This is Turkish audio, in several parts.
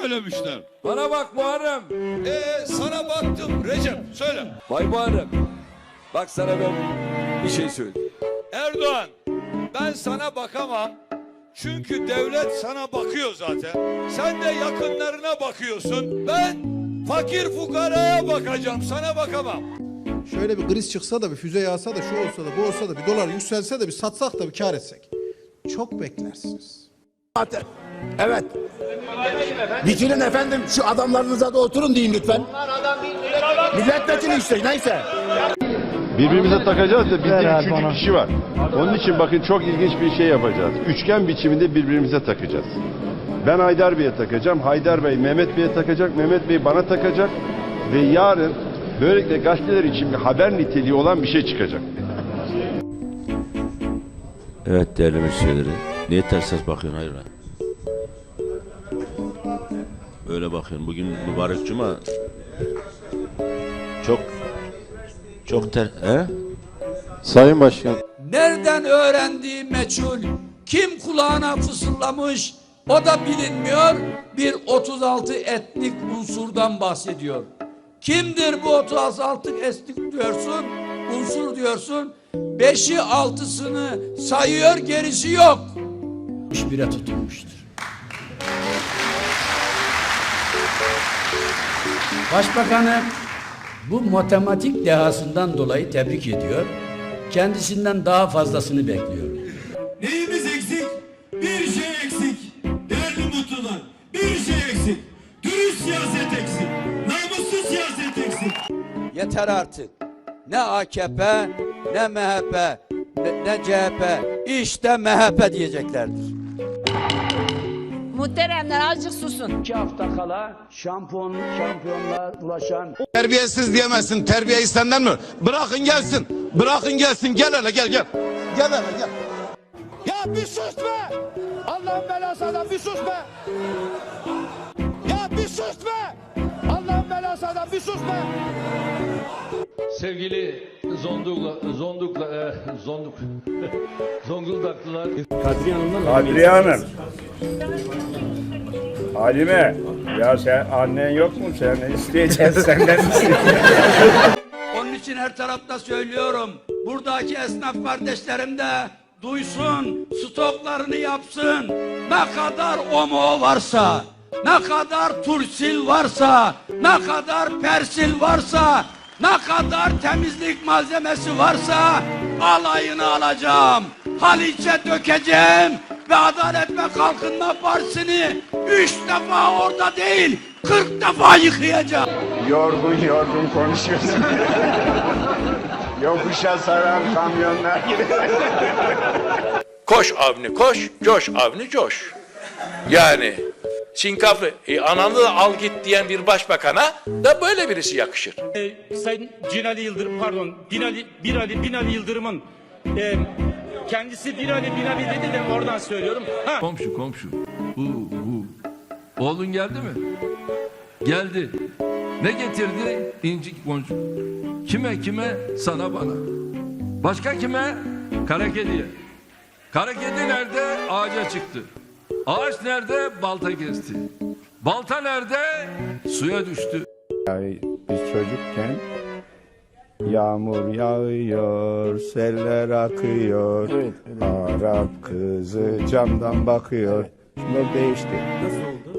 Söylemişler. Bana bak Muharrem. Ee, sana baktım Recep söyle. Vay Muharrem. Bak sana ben bir şey söyleyeyim. Erdoğan ben sana bakamam. Çünkü devlet sana bakıyor zaten. Sen de yakınlarına bakıyorsun. Ben fakir fukaraya bakacağım. Sana bakamam. Şöyle bir kriz çıksa da bir füze yağsa da şu olsa da bu olsa da bir dolar yükselse de bir satsak da bir kar etsek. Çok beklersiniz. Evet. Bitirin efendim şu adamlarınıza da oturun deyin lütfen. Milletvekili işte neyse. Birbirimize takacağız da bizde üçüncü kişi var. Onun için bakın çok ilginç bir şey yapacağız. Üçgen biçiminde birbirimize takacağız. Ben Haydar Bey'e takacağım. Haydar Bey Mehmet Bey'e takacak. Mehmet Bey bana takacak. Ve yarın böylelikle gazeteler için bir haber niteliği olan bir şey çıkacak. Evet değerli müşterileri. Niye ters ses bakıyorsun hayır lan? Öyle bakıyorsun. Bugün mübarek cuma. Çok çok ter... He? Sayın Başkan. Nereden öğrendiği meçhul. Kim kulağına fısıldamış o da bilinmiyor. Bir 36 etnik unsurdan bahsediyor. Kimdir bu 36 etnik diyorsun? Unsur diyorsun. Beşi altısını sayıyor gerisi yok. Bire tutulmuştur. Başbakanı bu matematik dehasından dolayı tebrik ediyor. Kendisinden daha fazlasını bekliyor. Neyimiz eksik? Bir şey eksik. Değerli mutlular, bir şey eksik. Dürüst siyaset eksik. Yeter artık. Ne AKP, ne MHP, ne, ne CHP, işte MHP diyeceklerdir. Muhteremler azıcık susun. İki hafta kala şampiyon, şampiyonlar ulaşan Terbiyesiz diyemezsin. Terbiye senden mi? Bırakın gelsin. Bırakın gelsin. Gel hele gel gel. Gel hele gel. Ya bir sus be! Allah'ın belası adam bir sus be! Ya bir sus be! Bir sus be! Sevgili Zondukla, Zondukla, e, Zonduk, Zonguldaklılar. Kadriye Hanım. Halime. Ya sen annen yok mu? Sen ne isteyeceksin senden Onun için her tarafta söylüyorum. Buradaki esnaf kardeşlerim de duysun, stoklarını yapsın. Ne kadar omo varsa, ne kadar tursil varsa, ne kadar persil varsa, ne kadar temizlik malzemesi varsa alayını alacağım. Haliç'e dökeceğim ve Adalet ve Kalkınma Partisi'ni üç defa orada değil, kırk defa yıkayacağım. yorgun yorgun konuşuyorsun. Yokuşa saran kamyonlar gibi. Koş Avni koş, coş Avni coş. Yani sinkaflı, e, ananı da al git diyen bir başbakana da böyle birisi yakışır. Sayın Cinali Yıldırım, pardon, Binali, Binali, Binali Yıldırım'ın e, kendisi Binali, Binali dedi de oradan söylüyorum. Ha. Komşu komşu. Bu bu. Oğlun geldi mi? Geldi. Ne getirdi? İncik boncuk. Kime kime? Sana bana. Başka kime? Kara kediye. Kara kedi nerede? Ağaca çıktı. Ağaç nerede? Balta kesti. Balta nerede? Suya düştü. Biz çocukken yağmur yağıyor, seller akıyor. Arap kızı camdan bakıyor. Şimdi değişti.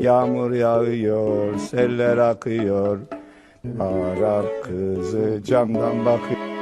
Yağmur yağıyor, seller akıyor. Arap kızı camdan bakıyor.